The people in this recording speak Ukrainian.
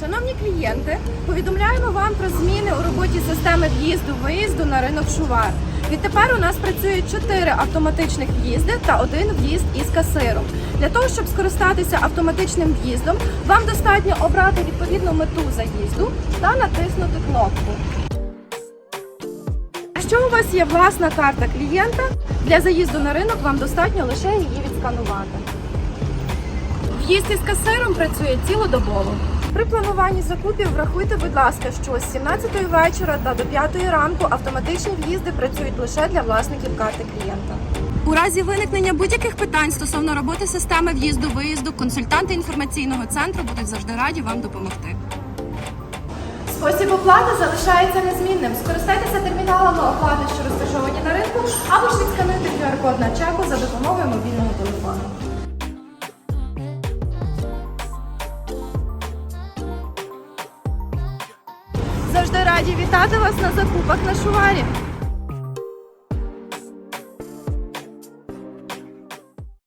Шановні клієнти, повідомляємо вам про зміни у роботі системи в'їзду-виїзду на ринок Шувар. Відтепер у нас працюють 4 автоматичних в'їзди та один в'їзд із касиром. Для того, щоб скористатися автоматичним в'їздом, вам достатньо обрати відповідну мету заїзду та натиснути кнопку. Якщо у вас є власна карта клієнта, для заїзду на ринок вам достатньо лише її відсканувати. В'їзд із касиром працює цілодобово. При плануванні закупів врахуйте, будь ласка, що з 17 вечора та до 5 ранку автоматичні в'їзди працюють лише для власників карти клієнта. У разі виникнення будь-яких питань стосовно роботи системи в'їзду-виїзду, консультанти інформаційного центру будуть завжди раді вам допомогти. Спосіб оплати залишається незмінним. Скористайтеся терміналами оплати, що розташовані на ринку, або ж відскануйте QR-код на чеку за допомогою мобільного телефону. Завжди раді вітати вас на закупах на шуварі.